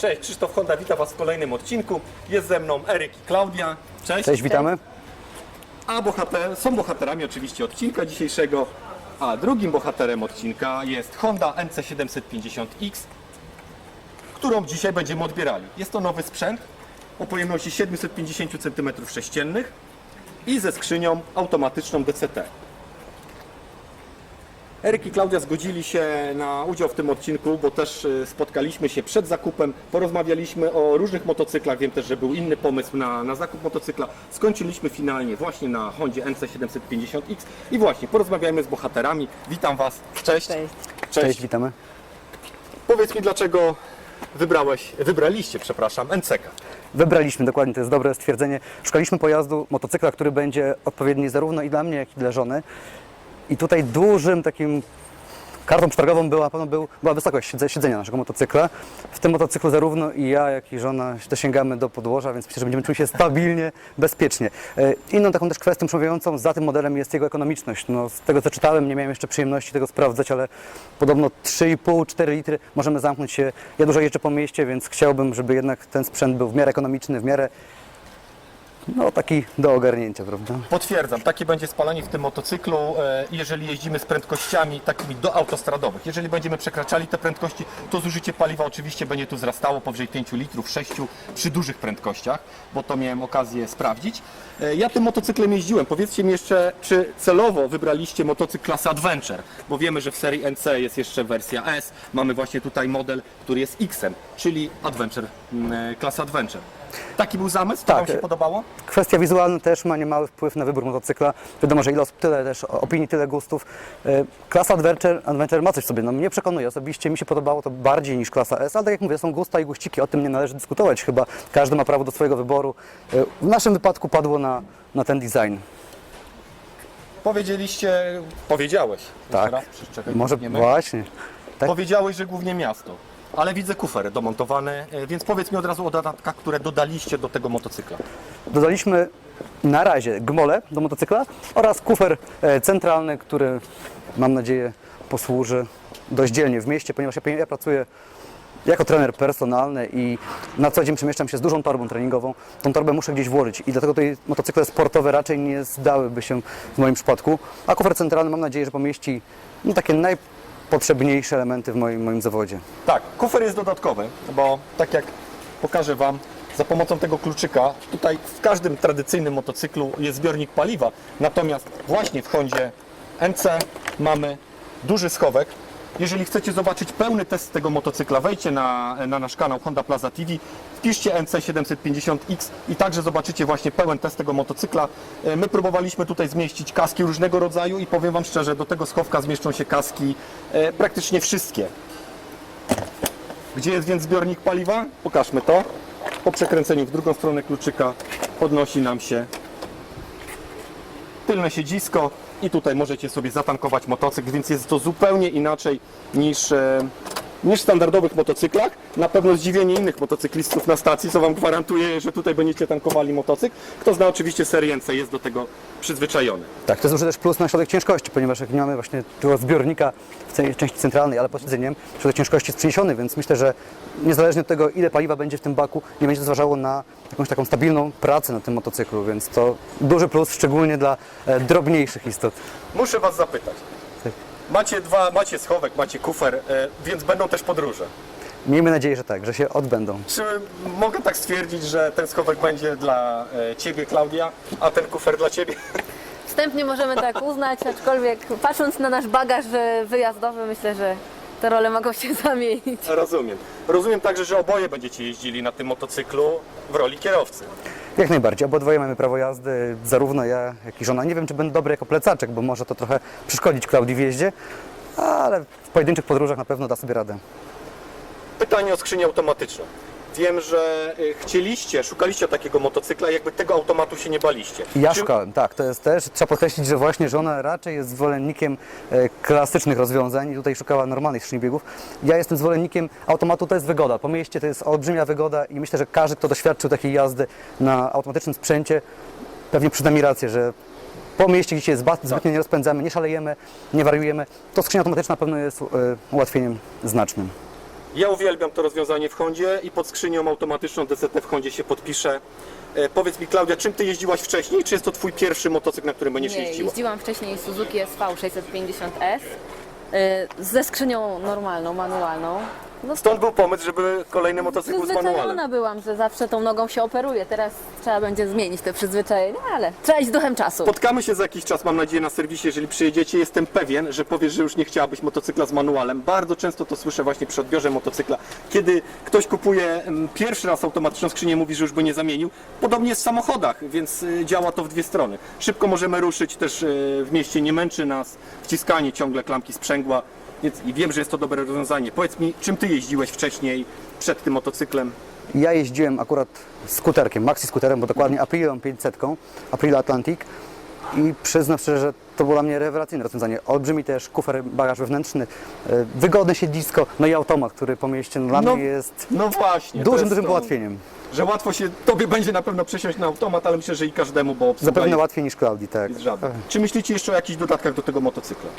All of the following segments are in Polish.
Cześć, Krzysztof Honda, witam Was w kolejnym odcinku. Jest ze mną Eryk i Klaudia. Cześć. Cześć, witamy. A bohater, są bohaterami oczywiście odcinka dzisiejszego, a drugim bohaterem odcinka jest Honda NC750X, którą dzisiaj będziemy odbierali. Jest to nowy sprzęt o pojemności 750 cm3 i ze skrzynią automatyczną DCT. Eryk i Klaudia zgodzili się na udział w tym odcinku, bo też y, spotkaliśmy się przed zakupem, porozmawialiśmy o różnych motocyklach, wiem też, że był inny pomysł na, na zakup motocykla. Skończyliśmy finalnie właśnie na Hondzie NC750X i właśnie porozmawiajmy z bohaterami. Witam Was, cześć. Cześć. Cześć, witamy. Powiedz mi, dlaczego wybrałeś, wybraliście, przepraszam, NCK. Wybraliśmy, dokładnie, to jest dobre stwierdzenie. Szukaliśmy pojazdu, motocykla, który będzie odpowiedni zarówno i dla mnie, jak i dla żony. I tutaj dużym takim kartą przetargową była, był, była wysokość siedze- siedzenia naszego motocykla. W tym motocyklu zarówno i ja, jak i żona dosięgamy do podłoża, więc myślę, że będziemy czuli się stabilnie, bezpiecznie. E, Inną taką też kwestią przemawiającą za tym modelem jest jego ekonomiczność. No, z tego co czytałem, nie miałem jeszcze przyjemności tego sprawdzać, ale podobno 3,5-4 litry możemy zamknąć się. Ja dużo jeżdżę po mieście, więc chciałbym, żeby jednak ten sprzęt był w miarę ekonomiczny, w miarę no, taki do ogarnięcia, prawda? Potwierdzam, takie będzie spalanie w tym motocyklu, e, jeżeli jeździmy z prędkościami takimi doautostradowych. Jeżeli będziemy przekraczali te prędkości, to zużycie paliwa oczywiście będzie tu wzrastało powyżej 5 litrów, 6 przy dużych prędkościach, bo to miałem okazję sprawdzić. E, Ja tym motocyklem jeździłem. Powiedzcie mi jeszcze, czy celowo wybraliście motocykl klasy Adventure, bo wiemy, że w serii NC jest jeszcze wersja S. Mamy właśnie tutaj model, który jest X-em, czyli Adventure, mm, e, klasa Adventure. Taki był zamysł? To Tak. Wam się podobało? Kwestia wizualna też ma niemały wpływ na wybór motocykla. Wiadomo, że ile osób, tyle też opinii, tyle gustów. E, Klasa Adventure, Adventure ma coś w sobie, no mnie przekonuje. Osobiście mi się podobało to bardziej niż klasa S, ale tak jak mówię, są gusta i guściki, o tym nie należy dyskutować. Chyba każdy ma prawo do swojego wyboru. E, W naszym wypadku padło na, na ten design. Powiedzieliście, powiedziałeś. Jeszcze Tak. raz, Może właśnie. Tak? Powiedziałeś, że głównie miasto. Ale widzę kufer domontowany, e, więc powiedz mi od razu o dodatkach, które dodaliście do tego motocykla. Dodaliśmy na razie gmole do motocykla oraz kufer e, centralny, który mam nadzieję posłuży dość dzielnie w mieście, ponieważ ja, pracuję jako trener personalny i na co dzień przemieszczam się z dużą torbą treningową. Tą torbę muszę gdzieś włożyć i dlatego tutaj motocykle sportowe raczej nie zdałyby się w moim przypadku. A kufer centralny mam nadzieję, że pomieści no, takie najpotrzebniejsze elementy w moim, moim zawodzie. Tak, kufer jest dodatkowy, bo tak jak pokażę Wam, za pomocą tego kluczyka, tutaj w każdym tradycyjnym motocyklu jest zbiornik paliwa, natomiast właśnie w Hondzie NC mamy duży schowek. Jeżeli chcecie zobaczyć pełny test tego motocykla, wejdźcie na, na nasz kanał Honda Plaza TV, wpiszcie NC750X i także zobaczycie właśnie pełen test tego motocykla. E, My próbowaliśmy tutaj zmieścić kaski różnego rodzaju i powiem Wam szczerze, do tego schowka zmieszczą się kaski e, praktycznie wszystkie. Gdzie jest więc zbiornik paliwa? Pokażmy to. Po przekręceniu w drugą stronę kluczyka podnosi nam się tylne siedzisko i tutaj możecie sobie zatankować motocykl, więc jest to zupełnie inaczej niż, e, niż w standardowych motocyklach. Na pewno zdziwienie innych motocyklistów na stacji, co Wam gwarantuje, że tutaj będziecie tankowali motocykl. Kto zna oczywiście serię NC jest do tego przyzwyczajony. Tak, to jest duży też plus na środek ciężkości, ponieważ jak nie mamy właśnie tego zbiornika w tej części centralnej, ale pod siedzeniem, środek ciężkości jest przeniesiony, więc myślę, że niezależnie od tego, ile paliwa będzie w tym baku, nie będzie to zważało na jakąś taką stabilną pracę na tym motocyklu, więc to duży plus, szczególnie dla e, drobniejszych istot. Muszę Was zapytać. Macie dwa, macie schowek, macie kufer, e, więc będą też podróże. Miejmy nadzieję, że tak, że się odbędą. Czy mogę tak stwierdzić, że ten schowek będzie dla e, Ciebie, Klaudia, a ten kufer dla Ciebie? Wstępnie możemy tak uznać, aczkolwiek patrząc na nasz bagaż e, wyjazdowy, myślę, że te role mogą się zamienić. Rozumiem. Rozumiem także, że oboje będziecie jeździli na tym motocyklu w roli kierowcy. Jak najbardziej, obydwoje mamy prawo jazdy, zarówno ja, jak i żona. Nie wiem, czy będę dobry jako plecaczek, bo może to trochę przeszkodzić Klaudii w jeździe, ale w pojedynczych podróżach na pewno da sobie radę. Pytanie o skrzynię automatyczną. Wiem, że y, chcieliście, szukaliście takiego motocykla, jakby tego automatu się nie baliście. Ja Czy- szukałem, tak, to jest też, trzeba podkreślić, że właśnie żona raczej jest zwolennikiem e, klasycznych rozwiązań i tutaj szukała normalnych skrzyni biegów. Ja jestem zwolennikiem automatu, to jest wygoda. Po mieście to jest olbrzymia wygoda i myślę, że każdy, kto doświadczył takiej jazdy na automatycznym sprzęcie, pewnie przyda mi rację, że po mieście, gdzie się zba- zbytnio nie rozpędzamy, nie szalejemy, nie wariujemy, to skrzynia automatyczna na pewno jest e, ułatwieniem znacznym. Ja uwielbiam to rozwiązanie w Hondzie i pod skrzynią automatyczną DCT w Hondzie się podpiszę. E, powiedz mi Klaudia, czym ty jeździłaś wcześniej? Czy jest to twój pierwszy motocykl, na którym będziesz Nie, jeździła? jeździłam wcześniej Suzuki SV 650S y, ze skrzynią normalną, manualną. No, Stąd był pomysł, żeby kolejny motocykl z manualem. Przyzwyczajona byłam, że zawsze tą nogą się operuje. Teraz trzeba będzie zmienić te przyzwyczajenie, ale trzeba iść z duchem czasu. Spotkamy się za jakiś czas, mam nadzieję, na serwisie. Jeżeli przyjedziecie, jestem pewien, że powiesz, że już nie chciałabyś motocykla z manualem. Bardzo często to słyszę właśnie przy odbiorze motocykla. Kiedy ktoś kupuje mm, pierwszy raz automatyczną skrzynię, mówi, że już by nie zamienił. Podobnie jest w samochodach, więc y, działa to w dwie strony. Szybko możemy ruszyć, też y, w mieście nie męczy nas wciskanie ciągle klamki sprzęgła. Więc i wiem, że jest to dobre rozwiązanie. Powiedz mi, czym ty jeździłeś wcześniej przed tym motocyklem? Ja jeździłem akurat skuterkiem, maxi skuterem, bo dokładnie Aprilą 500, Aprila Atlantic i przyznam szczerze, że to było dla mnie rewelacyjne rozwiązanie. Olbrzymi też kufer, bagaż wewnętrzny, e, wygodne siedzisko, no i automat, który po mieście no, dla No, mnie jest No właśnie. dużym, jest dużym to, ułatwieniem. Że łatwo się, tobie będzie na pewno przesiąść na automat, ale myślę, że i każdemu, bo Zapewne jest, łatwiej niż Claudii, tak. jest. Czy myślicie jeszcze o jakichś dodatkach do tego motocykla?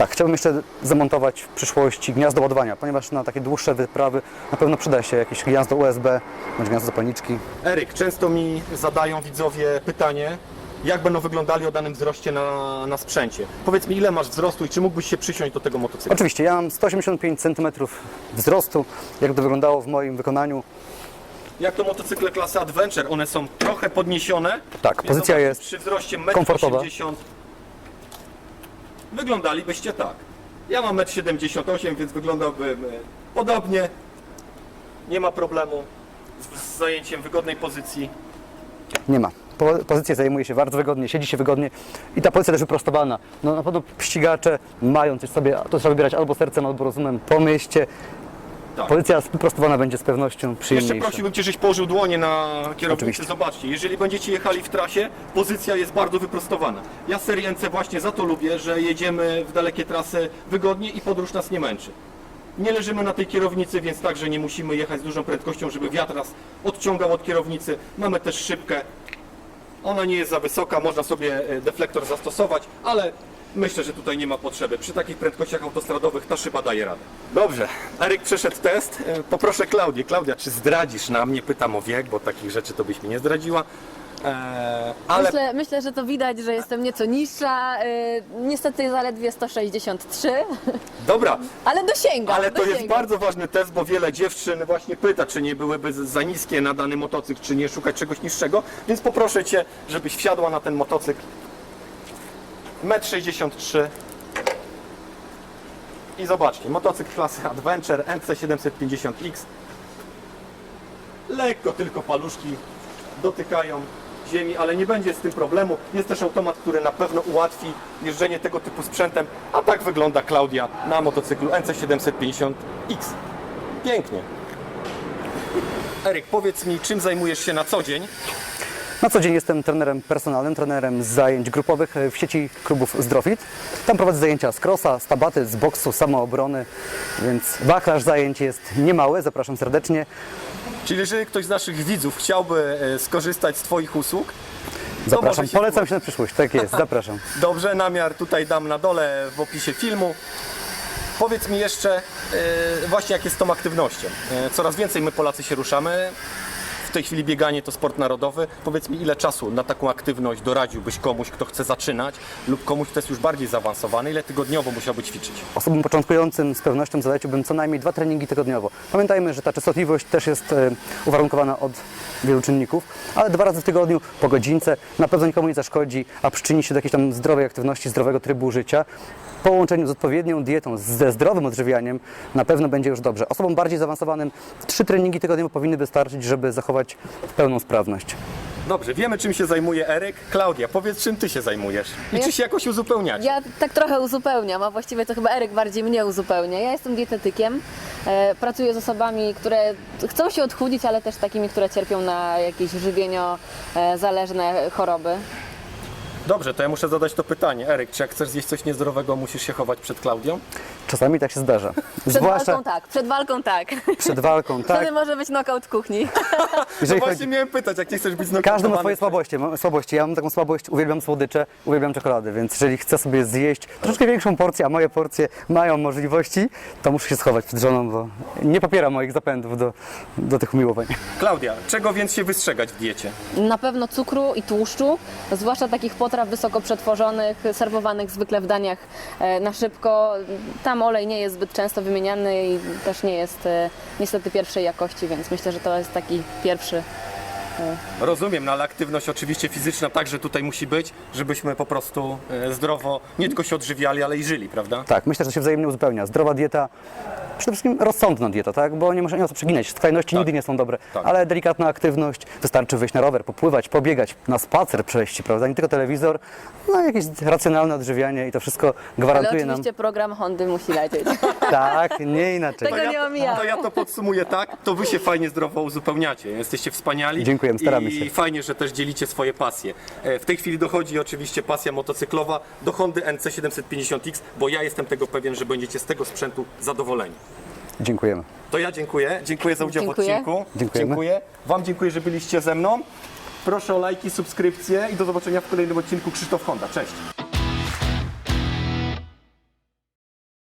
Tak, chciałbym jeszcze zamontować w przyszłości gniazdo ładowania, ponieważ na takie dłuższe wyprawy na pewno przyda się jakieś gniazdo USB, bądź gniazdo zapalniczki. Eryk, często mi zadają widzowie pytanie, jak będą wyglądali o danym wzroście na, na sprzęcie. Powiedz mi, ile masz wzrostu i czy mógłbyś się przysiąść do tego motocykla? Oczywiście, ja mam 185 cm wzrostu, jak to wyglądało w moim wykonaniu. Jak to motocykle klasy Adventure, one są trochę podniesione. Tak, pozycja zobacz, jest Przy wzroście komfortowa. 1,80 m wyglądalibyście tak. Ja mam 1,78 m, więc wyglądałbym e, podobnie. Nie ma problemu z, zajęciem wygodnej pozycji. Nie ma. Po, pozycję zajmuje się bardzo wygodnie, siedzi się wygodnie i ta pozycja też wyprostowana. No na pewno ścigacze mają coś sobie, to trzeba wybierać albo sercem, albo rozumem po mieście. Tak. Pozycja wyprostowana będzie z pewnością Jeszcze przyjemniejsza. prosiłbym Cię, żeś położył dłonie na kierownicy. Oczywiście. Zobaczcie, jeżeli będziecie jechali w trasie, pozycja jest bardzo wyprostowana. Ja serię NC właśnie za to lubię, że jedziemy w dalekie trasy wygodnie i podróż nas nie męczy. Nie leżymy na tej kierownicy, więc także nie musimy jechać z dużą prędkością, żeby wiatr nas odciągał od kierownicy. Mamy też szybkę. Ona nie jest za wysoka, można sobie e, deflektor zastosować, ale myślę, że tutaj nie ma potrzeby. Przy takich prędkościach autostradowych ta szyba daje radę. Dobrze, Eryk przeszedł test. E, Poproszę Klaudię. Klaudia, czy zdradzisz nam? Nie pytam o wiek, bo takich rzeczy to byś mi nie zdradziła. Eee, ale Myślę, myślę, że to widać, że jestem nieco niższa. y, niestety zaledwie 163, dobra, ale dosięgam. ale to jest dosięgam. bardzo ważny test, bo wiele dziewczyn właśnie pyta, czy nie byłyby za niskie na dany motocykl, czy nie szukać czegoś niższego, więc poproszę Cię, żebyś wsiadła na ten motocykl. 1,63 m. I zobaczcie, motocykl klasy Adventure NC750X. Lekko tylko paluszki dotykają ziemi, ale nie będzie z tym problemu. Jest też automat, który na pewno ułatwi jeżdżenie tego typu sprzętem. A tak wygląda Klaudia na motocyklu NC750X. Pięknie. Eryk, powiedz mi, czym zajmujesz się na co dzień? Na co dzień jestem trenerem personalnym, trenerem zajęć grupowych w sieci klubów Zdrowit. Tam prowadzę zajęcia z crossa, z tabaty, z boksu, samoobrony, więc wachlarz zajęć jest niemały, zapraszam serdecznie. Czyli jeżeli ktoś z naszych widzów chciałby e, skorzystać z Twoich usług, Zapraszam, się polecam się na przyszłość, tak jest, zapraszam. Dobrze, namiar tutaj dam na dole w opisie filmu. Powiedz mi jeszcze e, właśnie jak jest z tą aktywnością. E, coraz więcej my Polacy się ruszamy. W tej chwili bieganie to sport narodowy. Powiedz mi ile czasu na taką aktywność doradziłbyś komuś, kto chce zaczynać lub komuś, kto jest już bardziej zaawansowany, ile tygodniowo musiałby ćwiczyć? Osobom początkującym z pewnością zaleciłbym co najmniej dwa treningi tygodniowo. Pamiętajmy, że ta częstotliwość też jest e, uwarunkowana od wielu czynników, ale dwa razy w tygodniu po godzince na pewno nikomu nie zaszkodzi, a przyczyni się do jakiejś tam zdrowej aktywności, zdrowego trybu życia. W połączeniu z odpowiednią dietą, ze zdrowym odżywianiem na pewno będzie już dobrze. Osobom bardziej zaawansowanym trzy treningi tygodniowo powinny wystarczyć, żeby zachować pełną sprawność. Dobrze, wiemy czym się zajmuje Eryk. Klaudia, powiedz czym Ty się zajmujesz i Ja- czy się jakoś uzupełniacie? Ja tak trochę uzupełniam, a właściwie to chyba Eryk bardziej mnie uzupełnia. Ja jestem dietetykiem, e, pracuję z osobami, które chcą się odchudzić, ale też takimi, które cierpią na jakieś żywienio e, zależne choroby. Dobrze, to ja muszę zadać to pytanie. Eryk, czy jak chcesz zjeść coś niezdrowego, musisz się chować przed Klaudią? Czasami tak się zdarza. Przed Zwłaszcza walką tak, przed walką tak. przed walką, tak. Wtedy może być knockout kuchni. No Jeżeli właśnie chodzi, miałem pytać, jak nie chcesz być każdy ma swoje słabości. Słabości. Ja mam taką słabość, uwielbiam słodycze, uwielbiam czekolady, więc jeżeli chcę sobie zjeść troszkę większą porcję, a moje porcje mają możliwości, to muszę się schować przed żoną, bo nie popieram moich zapędów do, do tych umiłowań. Klaudia, czego więc się wystrzegać w diecie? Na pewno cukru i tłuszczu, zwłaszcza takich potraw wysoko przetworzonych, serwowanych zwykle w daniach e, na szybko. Tam olej nie jest zbyt często wymieniany i też nie jest e, niestety pierwszej jakości, więc myślę, że to jest taki pierwszy. Rozumiem, no ale aktywność oczywiście fizyczna także tutaj musi być, żebyśmy po prostu e, zdrowo nie tylko się odżywiali, ale i żyli, prawda? Tak, myślę, że to się wzajemnie uzupełnia. Zdrowa dieta, przede wszystkim rozsądna dieta, tak? Bo nie można nie ma co przeginać. Skrajności nigdy nie są dobre, Tak. ale delikatna aktywność, wystarczy wyjść na rower, popływać, pobiegać, na spacer przejść, prawda? Nie tylko telewizor, no jakieś racjonalne odżywianie i to wszystko Ale gwarantuje nam. oczywiście program Hondy musi lecieć. Tak, nie inaczej. Tego nie ja, omijamy. to ja to podsumuję tak, to wy się fajnie zdrowo uzupełniacie. Jesteście wspaniali. Dziękujemy, staramy I się. fajnie, że też dzielicie swoje pasje. E, W tej chwili dochodzi oczywiście pasja motocyklowa do Hondy NC750X, bo ja jestem tego pewien, że będziecie z tego sprzętu zadowoleni. Dziękujemy. To ja dziękuję. Dziękuję za udział Dziękuję. w odcinku. Dziękujemy. Dziękuję. Wam dziękuję, że byliście ze mną. Proszę o lajki, subskrypcje i do zobaczenia w kolejnym odcinku Krzysztof Honda. Cześć.